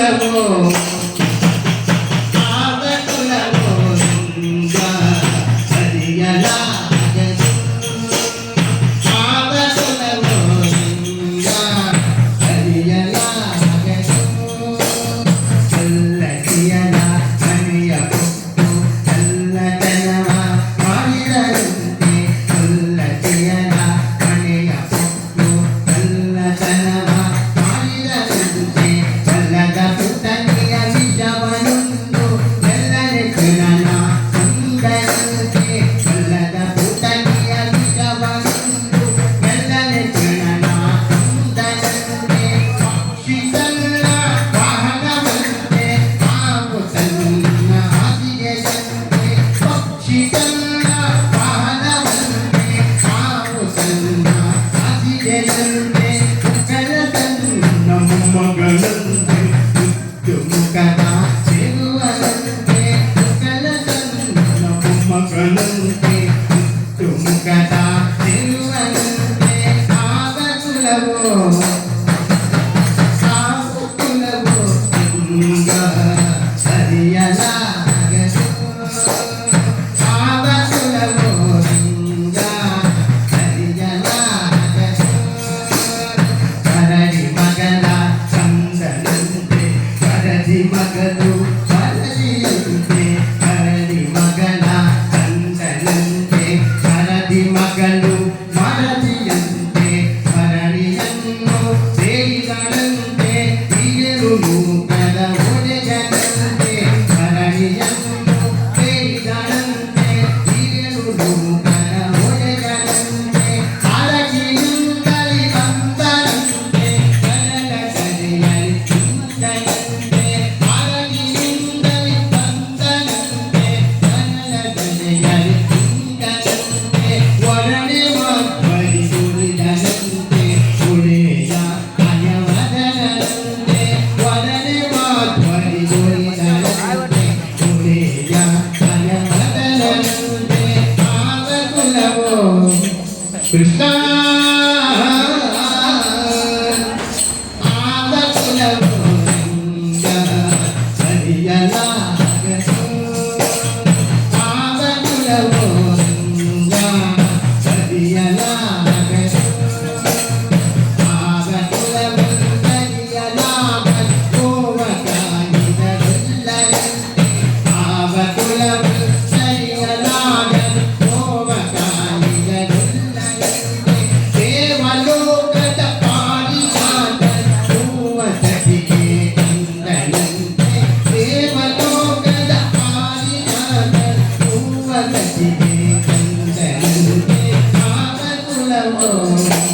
కులము ఆవ కులము లింగ കടലന്റെ കടലന്നും മകളന്നും കട కృష్ణ love.